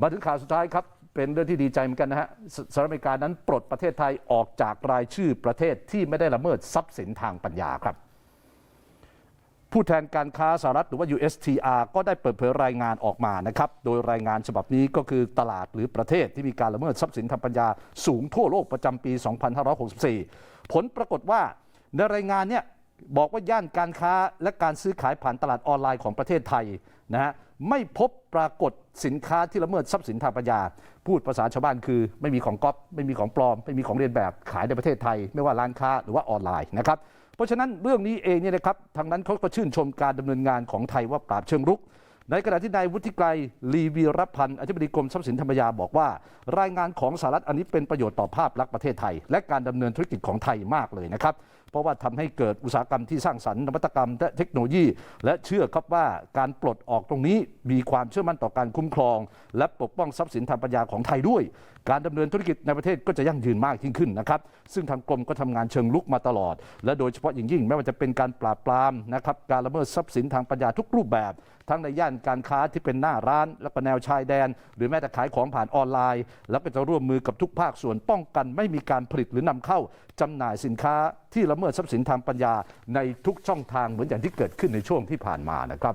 มาถึงข่าวสุดท้ายครับ เป็นเรื่องที่ดีใจเหมือนกันนะฮะสสหรัฐอเมริกานั้นปลดประเทศไทยออกจากรายชื่อประเทศที่ไม่ได้ละเมิดทรัพย์สินทางปัญญาครับ ผู้แทนการค้าสหรัฐหรือว่า USTR ก็ได้เปิดเผยรายงานออกมานะครับ โดยรายงานฉบับนี้ก็คือตลาดหรือประเทศที่มีการละเมิดทรัพย์สินทางปัญญา สูงทั่วโลกประจำปี 2564 ผลปรากฏว่าในรายงานเนี่ยบอกว่าย่านการค้าและการซื้อขายผ่านตลาดออนไลน์ของประเทศไทยนะฮะ ไม่พบปรากฏสินค้าที่ละเมิดทรัพย์สินทางปัญญา พูดภาษาชาวบ้านคือ ไม่มีของก๊อปไม่มีของปลอม ไม่มีของเรียนแบบขายในประเทศไทย ไม่ว่าร้านค้าหรือว่าออนไลน์นะครับเพราะฉะนั้นเรื่องนี้เองเนี่ยนะครับทางนั้นเขาก็ชื่นชมการดำเนินงานของไทยว่าปราบเชิงรุก ในขณะที่นายวุฒิไกรลีวีรพันธ์อธิบดีกรมทรัพย์สินธรรมยาบอกว่า รายงานของสหรัฐอันนี้เป็นประโยชน์ต่อภาพลักษณ์ประเทศไทย และการดำเนินธุรกิจของไทยมากเลยนะครับ เพราะว่าทำให้เกิดอุตสาหกรรมที่สร้างสรรค์นวัตกรรมและเทคโนโลยี และเชื่อครับว่าการปลดออกตรงนี้มีความเชื่อมั่นต่อการคุ้มครอง และปกป้องทรัพย์สินทางปัญญาของไทยด้วย การดำเนินธุรกิจในประเทศก็จะยั่งยืนมากยิ่งขึ้นนะครับ ซึ่งทางกรมก็ทำงานเชิงลุกมาตลอด และโดยเฉพาะอย่างยิ่งไม่ว่าจะเป็นการปราบปรามนะครับการละเมิดทรัพย์สินทางปัญญาทุกรูปแบบ ทั้งในย่านการค้าที่เป็นหน้าร้าน และก็แนวชายแดน หรือแม้แต่ขายของผ่านออนไลน์ แล้วก็จะร่วมมือกับทุกภาคส่วนป้องกันไม่มีการผลิตหรือนำเข้าจำหน่ายสินค้าที่ละเมิดทรัพย์สินทางปัญญาในทุกช่องทางเหมือนอย่างที่เกิดขึ้นในช่วงที่ผ่านมานะครับ